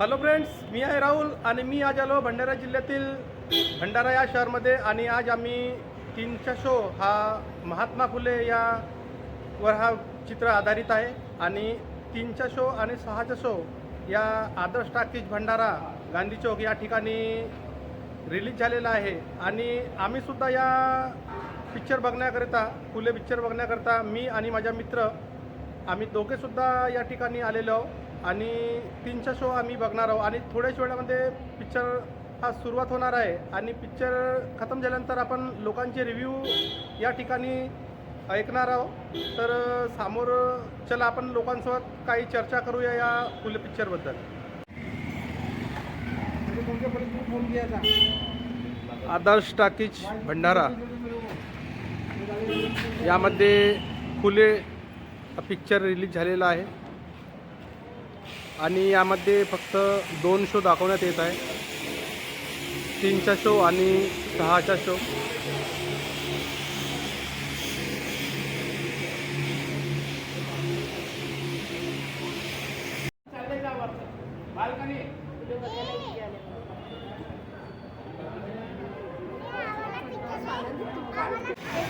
Hello friends मी आहे राहुल आणि मी आज आलो भंडारा जिल्ह्यातील भंडारा या शहरमध्ये आणि आज आम्ही तीनचा शो हा महात्मा फुले या वर हा चित्र आधारित आहे आणि तीनचा शो आणि सहाचा शो या आदर्श टाकीज भंडारा गांधी चौक या ठिकाणी रिलीज झालेला आहे. आणि आम्हीसुद्धा या पिक्चर बघण्याकरिता फुले पिक्चर बघण्याकरिता मी आणि माझा मित्र आम्ही दोघेसुद्धा या ठिकाणी आलेलो आहोत. आणि तीनचा शो आम्ही बघणार आहोत. आणि थोड्याच वेळामध्ये पिक्चर हा सुरुवात होणार आहे. आणि पिक्चर खतम झाल्यानंतर आपण लोकांचे रिव्ह्यू या ठिकाणी ऐकणार आहोत. तर समोर चला आपण लोकांसोबत काही चर्चा करूया या फुले पिक्चरबद्दल आदर्श टाकीज भंडारा. यामध्ये फुले पिक्चर रिलीज झालेला आहे. आणि यामध्ये फक्त दोन शो दाखवण्यात येत आहे. तीनचा शो आणि सहाचा शो.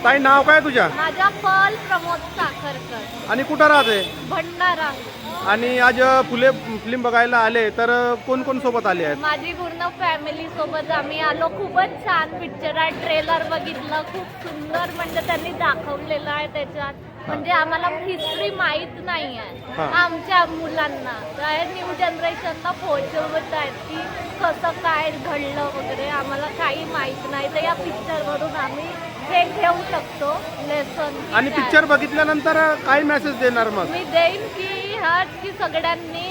ताई नाव काय तुझ्या? माझा पल प्रमोद साखरकर. आणि कुठं राहते? भंडारा. आणि आज फुले फिल्म बघायला आले तर कोण कोण सोबत आले आहेत? माझी पूर्ण फॅमिली सोबत आम्ही आलो. खूपच छान पिक्चर आहे. ट्रेलर बघितलं. खूप सुंदर म्हणजे त्यांनी दाखवलेलं आहे त्याच्यात. म्हणजे आम्हाला हिस्ट्री माहीत नाही आहे. हा. आमच्या मुलांना. काय न्यू जनरेशनला पोहोचवत आहेत की कसं काय घडलं वगैरे आम्हाला काही माहीत नाही. तर या पिक्चरवरून आम्ही हे घेऊ शकतो लेसन आणि पिक्चर बघितल्यानंतर काय मेसेज देणार मग? मी देईन की हाच की सगळ्यांनी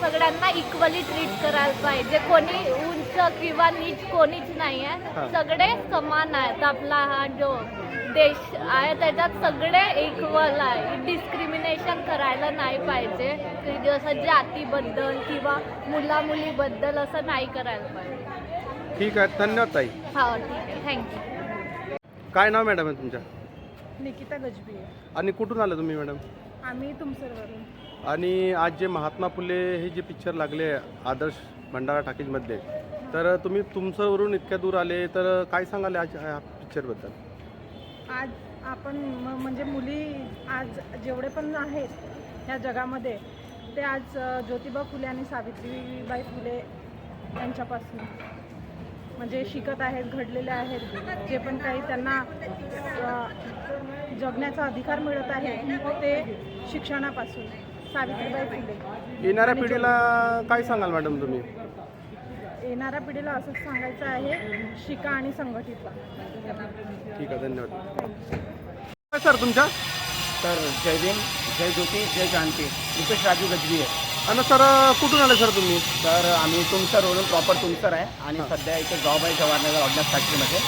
सगळ्यांना इक्वली ट्रीट करायला पाहिजे. कोणी उंच किंवा नीच कोणीच नाही हा. आहे सगळे समान आहेत. आपला हा जो देश आहे त्याच्यात सगळे इक्वल आहे. डिस्क्रिमिनेशन करायला नाही पाहिजे. की जसं जातीबद्दल किंवा मुला मुलीबद्दल असं नाही करायला पाहिजे. ठीक आहे. धन्यवाद ताई. हो ठीक आहे. थँक्यू काय नाव मॅडम आहे तुमच्या? निकिता गजबी आणि कुठून आलं तुम्ही मॅडम? आम्ही तुमसरवरून. आणि आज जे महात्मा फुले हे जे पिक्चर लागले आदर्श भंडारा टाकीजमध्ये तर तुम्ही तुमच्यावरून इतक्या दूर आले तर काय सांगाल आज या पिक्चरबद्दल आज आपण म- म्हणजे मुली आज जेवढे पण आहेत ह्या जगामध्ये ते आज अ, ज्योतिबा फुले आणि सावित्रीबाई फुले यांच्यापासून. म्हणजे शिकत आहेत घडलेले आहेत जे पण काही त्यांना जगण्याचा अधिकार मिळत आहे ते शिक्षणापासून. सावित्रीबाई फुले. येणाऱ्या पिढीला काय सांगाल मॅडम तुम्ही? येणाऱ्या पिढीला असंच सांगायचं आहे शिका आणि संघटित व्हा. ठीक आहे धन्यवाद. सर तुमच्या तर जय भीम जय ज्योती जय क्रांती रुपेश राजू गजबी आहे. आणि सर कुठून आले सर तुम्ही? तर आम्ही तुमसरवरून प्रॉपर तुमसर आहे आणि. सध्या इथे जॉब आहे जवाहरनगर ऑर्डनन्स फॅक्टरीमध्ये.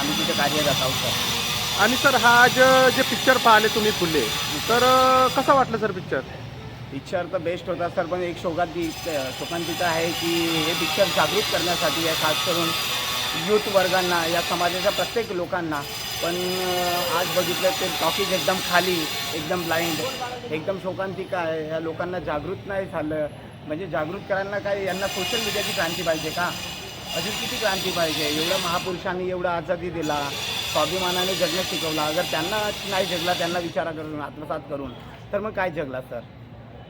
आम्ही तिथे कार्यरत आहोत सर. आणि सर हा आज जे पिक्चर पाहिले तुम्ही फुले तर कसा वाटलं सर पिक्चर पिक्चर तर बेस्ट होता सर पण एक शोकांती शोकांतिका आहे की हे पिक्चर जागृत करण्यासाठी आहे खास करून यूथ वर्गांना या समाजाच्या प्रत्येक लोकांना. पण आज बघितलं ते टॉकीज एकदम खाली एकदम ब्लाइंड एकदम शोकांतिका आहे. ह्या लोकांना जागृत नाही झालं. म्हणजे जागृत करायला काय यांना सोशल मीडियाची क्रांती पाहिजे का? अजून किती क्रांती पाहिजे? एवढ्या महापुरुषांनी एवढा आझादी दिला स्वाभिमानाने जगणं शिकवला. अगर त्यांना नाही जगला त्यांना विचारा करून आत्मसात करून तर मग काय जगला सर?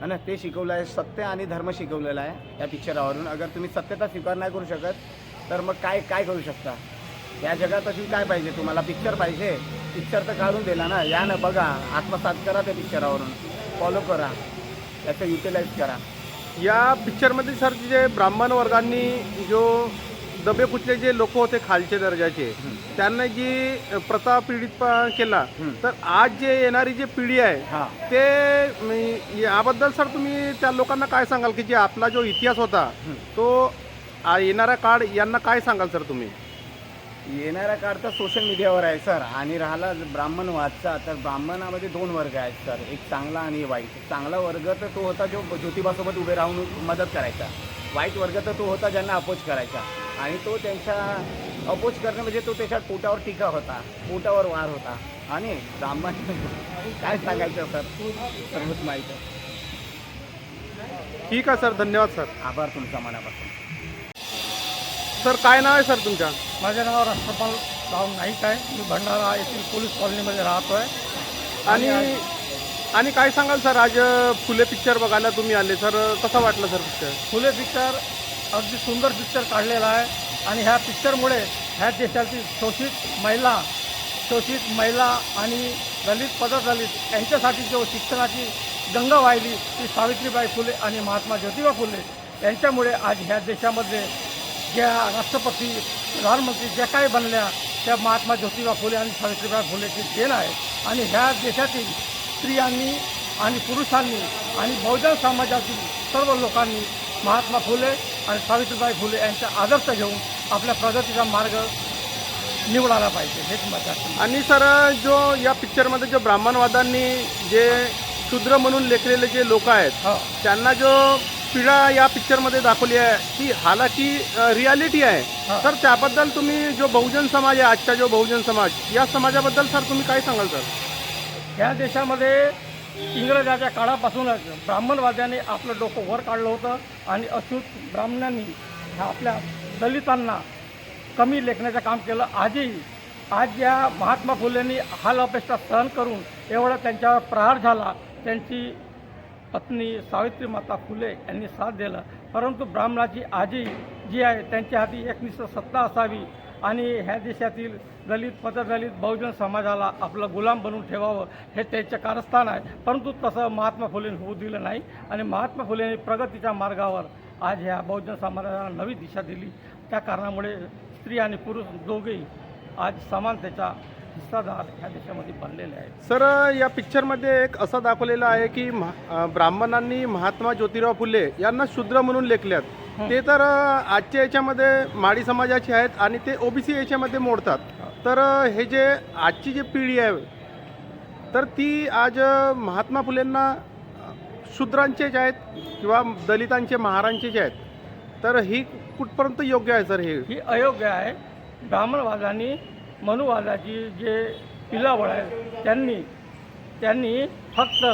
है ना? ते शिकवलं आहे सत्य आणि धर्म शिकवलेला आहे या पिक्चरावरून अगर तुम्ही सत्यता स्वीकार नाही करू शकत तर मग काय काय करू शकता? या जगात अशी काय पाहिजे? तुम्हाला पिक्चर पाहिजे. पिक्चर तर काढून दिला ना. या ना बघा. आत्मसात करा त्या पिक्चरावरून फॉलो करा. त्याचं युटिलाइज करा. या पिक्चरमध्ये सर जे ब्राह्मण वर्गांनी जो दबे कुचले जे लोक होते खालचे दर्जाचे. त्यांना जी प्रथा पीडित प- केला. तर आज जे येणारी जी पिढी आहे ते याबद्दल सर तुम्ही त्या लोकांना काय सांगाल की जे आपला जो इतिहास होता. तो आ, येणारा काळ यांना काय सांगाल सर तुम्ही? येणारा काळ तर सोशल मीडियावर आहे सर. आणि राहिला ब्राह्मण वादचा तर ब्राह्मणामध्ये दोन वर्ग आहेत सर. एक चांगला आणि वाईट. चांगला वर्ग तर तो होता जो ज्योतिबासोबत उभे राहून मदत करायचा. वाईट वर्ग तर तो होता ज्यांना अपोज करायचा. आणि तो त्यांच्या अपोज करणं म्हणजे तो त्याच्या पोटावर टीका होता. पोटावर वार होता. आणि ब्राह्मण काय सांगायचं सर? सर्वच माहीत आहे. ठीक आहे सर. धन्यवाद सर. आभार तुमचा मनापासून. सर काय नाव आहे सर तुमच्या? माझे नाव राष्ट्रपाल राव नाईक आहे. मी भंडारा येथील पोलीस कॉलनीमध्ये राहतो आहे आणि आणि काय सांगाल सर आज फुले पिक्चर बघायला तुम्ही आले सर कसा वाटलं सर पिक्चर फुले पिक्चर अगदी सुंदर पिक्चर काढलेला आहे. आणि ह्या पिक्चरमुळे ह्या देशातील शोषित महिला शोषित महिला आणि दलित पददलित यांच्यासाठी जो शिक्षणाची गंगा वाहिली ती सावित्रीबाई फुले आणि महात्मा ज्योतिबा फुले यांच्यामुळे आज ह्या देशामध्ये ज्या राष्ट्रपती प्रधानमंत्री ज्या काही बनल्या त्या महात्मा ज्योतिबा फुले आणि सावित्रीबाई फुलेची देण आहे. आणि ह्या देशातील स्त्रियांनी आणि पुरुषांनी आणि बहुजन समाजातील सर्व लोकांनी महात्मा फुले आणि सावित्रीबाई फुले यांचा आदर्श घेऊन आपल्या प्रगतीचा मार्ग निवडायला पाहिजे हेच मत आहे. आणि सर जो या पिक्चरमध्ये जो ब्राह्मणवादांनी जे शूद्र म्हणून लेखलेले जे लोक आहेत त्यांना जो पिढा या पिक्चरमध्ये दाखवली आहे ती हालाकी रियालिटी आहे. हा. सर त्याबद्दल तुम्ही जो बहुजन समाज आहे आजचा जो बहुजन समाज या समाजाबद्दल सर तुम्ही काय सांगाल सर? ह्या देशामध्ये इंग्रजाच्या काळापासूनच ब्राह्मणवाद्याने आपलं डोकं वर काढलं होतं आणि अच्युत ब्राह्मणांनी आपल्या दलितांना कमी लेखण्याचं काम केलं. आजही आज या महात्मा फुलेंनी हाल अपेक्षा सहन करून एवढा त्यांच्यावर प्रहार झाला त्यांची पत्नी सावित्री माता फुले यांनी साथ दिला. परंतु ब्राह्मणाची आजी जी आहे त्यांच्या हाती एकनिष्ठ सत्ता असावी आणि ह्या देशातील दलित पददलित बहुजन समाजाला आपलं गुलाम बनवून ठेवावं हे त्यांचं कारस्थान आहे. परंतु तसं महात्मा फुलेने होऊ दिलं नाही आणि महात्मा फुलेने प्रगतीच्या मार्गावर आज ह्या बहुजन समाजाला नवी दिशा दिली. त्या कारणामुळे स्त्री आणि पुरुष दोघेही आज समानतेचा हिस्सादार ह्या देशामध्ये बनलेले आहेत. सर या पिक्चरमध्ये एक असं दाखवलेलं आहे की महा- अं, ब्राह्मणांनी महात्मा ज्योतिराव फुले यांना शूद्र म्हणून लेखल्यात. ते तर अं, आजच्या याच्यामध्ये माडी समाजाचे आहेत आणि ते ओबीसी याच्यामध्ये मोडतात. तर अं, हे जे आजची जी पिढी आहे तर ती आज अं, महात्मा फुलेंना अं, शूद्रांचेच आहेत किंवा दलितांचे महारांचेच आहेत. तर ही कुठपर्यंत योग्य आहे सर हे? ही अयोग्य आहे. ब्राह्मणवादानी मनुवादाची जे पिलावळ आहे त्यांनी त्यांनी फक्त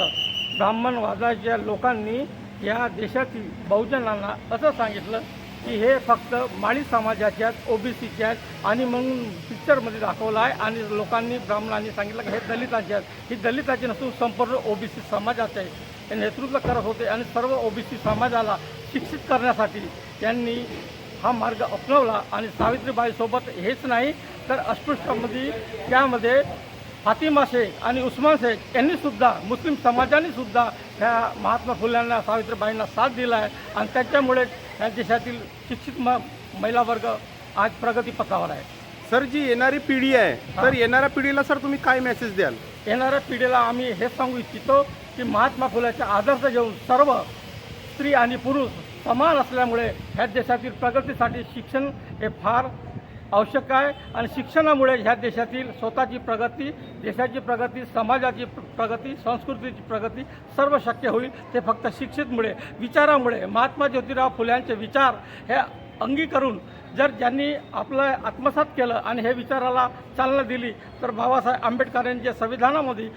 ब्राह्मणवादाच्या लोकांनी या देशातील बहुजनांना असं सांगितलं की हे फक्त माळी समाजाचे आहेत ओबीसीचे आहेत आणि मग पिक्चरमध्ये दाखवलं आहे आणि लोकांनी ब्राह्मणांनी सांगितलं की हे दलितांचे आहेत. ही दलिताचे नसून संपूर्ण ओबीसी समाजाचे आहे. हे नेतृत्व करत होते आणि सर्व ओबीसी समाजाला शिक्षित करण्यासाठी त्यांनी हा मार्ग अपनवला आणि सावित्रीबाईसोबत हेच नाही तर अस्पृश्यामध्ये त्यामध्ये फातिमा शेख आणि उस्मान शेख यांनी सुद्धा मुस्लिम समाजाने सुद्धा ह्या महात्मा फुल्यांना सावित्रीबाईंना साथ दिला आहे आणि त्याच्यामुळे या देशातील शिक्षित म महिला वर्ग आज प्रगतीपथावर आहे. सर जी येणारी पिढी आहे तर येणाऱ्या पिढीला सर तुम्ही काय मेसेज द्याल? येणाऱ्या पिढीला आम्ही हेच सांगू इच्छितो की महात्मा फुलाचे आदर्श घेऊन सर्व स्त्री आणि पुरुष समान असल्यामुळे ह्या देशातील प्रगतीसाठी शिक्षण हे फार आवश्यक आहे. आणि शिक्षणामुळे ह्या देशातील स्वतःची प्रगती देशाची प्रगती समाजाची प्रगती संस्कृतीची प्रगती सर्व शक्य होईल. ते फक्त शिक्षितमुळे विचारामुळे महात्मा ज्योतिराव फुल्यांचे विचार हे अंगीकरून जर ज्यांनी आपलं आत्मसात केलं आणि हे विचाराला चालना दिली तर बाबासाहेब आंबेडकरांच्या संविधानामध्ये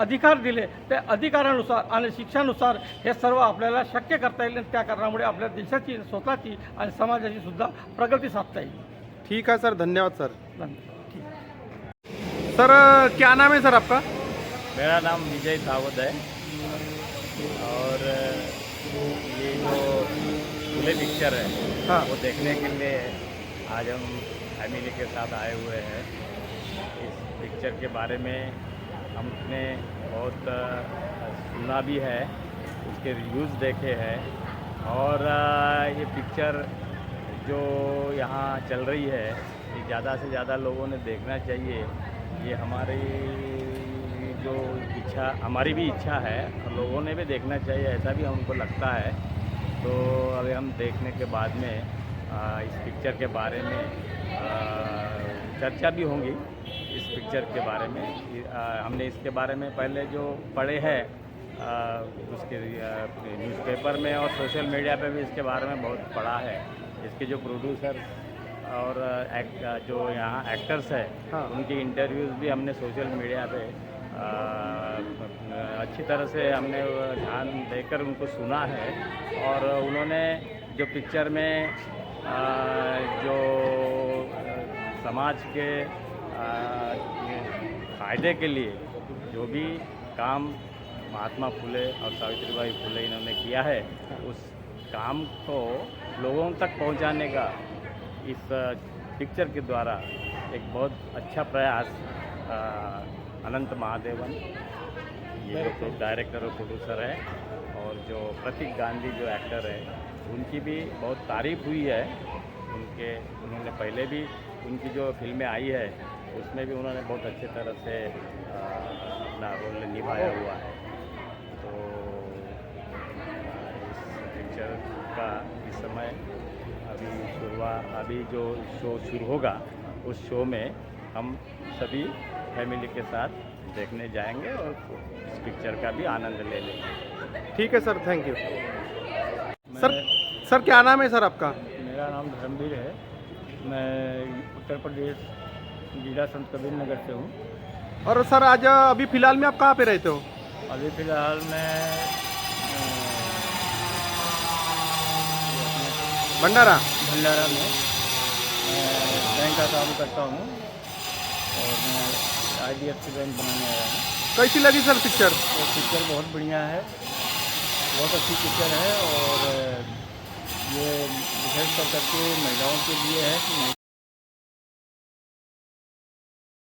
अधिकार दिले त्या अधिकारानुसार आणि शिक्षानुसार हे सर्व आपल्याला शक्य करता येईल आणि त्या कारणामुळे आपल्या देशाची स्वतःची आणि समाजाची सुद्धा प्रगती साधता येईल. ठीक है सर धन्यवाद सर. धन्यवाद. ठीक. सर क्या नाम है सर आपका? मेरा नाम विजय दावत है। और ये जो खुले पिक्चर है हाँ। वो देखने के लिए आज हम फैमिली के साथ आए हुए हैं। इस पिक्चर के बारे में हमने बहुत सुना भी है, उसके रिव्यूज़ देखे हैं और ये पिक्चर जो यहाँ चल रही है, ये ज़्यादा से ज़्यादा लोगों ने देखना चाहिए। ये हमारी जो इच्छा, हमारी भी इच्छा है और लोगों ने भी देखना चाहिए, ऐसा भी हमको लगता है। तो अभी हम देखने के बाद में इस पिक्चर के बारे में चर्चा भी होंगी। इस पिक्चर के बारे में। आ, हमने इसके बारे में पहले जो पढ़े हैं उसके न्यूज़पेपर में और सोशल मीडिया पे भी इसके बारे में बहुत पढ़ा है। इसके जो प्रोड्यूसर और एक्ट, जो यहाँ एक्टर्स है हाँ। उनकी इंटरव्यूज़ भी हमने सोशल मीडिया पे आ, अच्छी तरह से हमने ध्यान देकर उनको सुना है। और उन्होंने जो पिक्चर में आ, जो समाज के फ़ायदे के लिए जो भी काम महात्मा फुले और सावित्रीबाई फुले इन्होंने किया है उस काम को लोगों तक पहुँचाने का इस पिक्चर के द्वारा एक बहुत अच्छा प्रयास अनंत महादेवन ये जो डायरेक्टर और प्रोड्यूसर है और जो प्रतीक गांधी जो एक्टर है उनकी भी बहुत तारीफ़ हुई है। उनके उन्होंने पहले भी उनकी जो फ़िल्में आई है उसमें भी उन्होंने बहुत अच्छे तरह से अपना रोल निभाया हुआ है। तो इस पिक्चर का इस समय अभी शुरुआत अभी जो शो शुरू होगा उस शो में हम सभी फैमिली के साथ देखने जाएँगे और इस पिक्चर का भी आनंद ले लेंगे। ठीक है sir thank you sir sir क्या नाम है सर आपका? मेरा नाम धर्मवीर है। मैं उत्तर प्रदेश जिला संत कबीर नगर से हूँ। और सर आज अभी फ़िलहाल में आप कहाँ पे रहते हो? अभी फ़िलहाल मैं भंडारा? भंडारा में मैं बैंक का काम करता हूँ। और मैं I D F C bank बनाने आया हूँ। कैसी लगी सर पिक्चर तो पिक्चर बहुत बढ़िया है। बहुत अच्छी पिक्चर है और ये विशेष कर करके महिलाओं के लिए है कि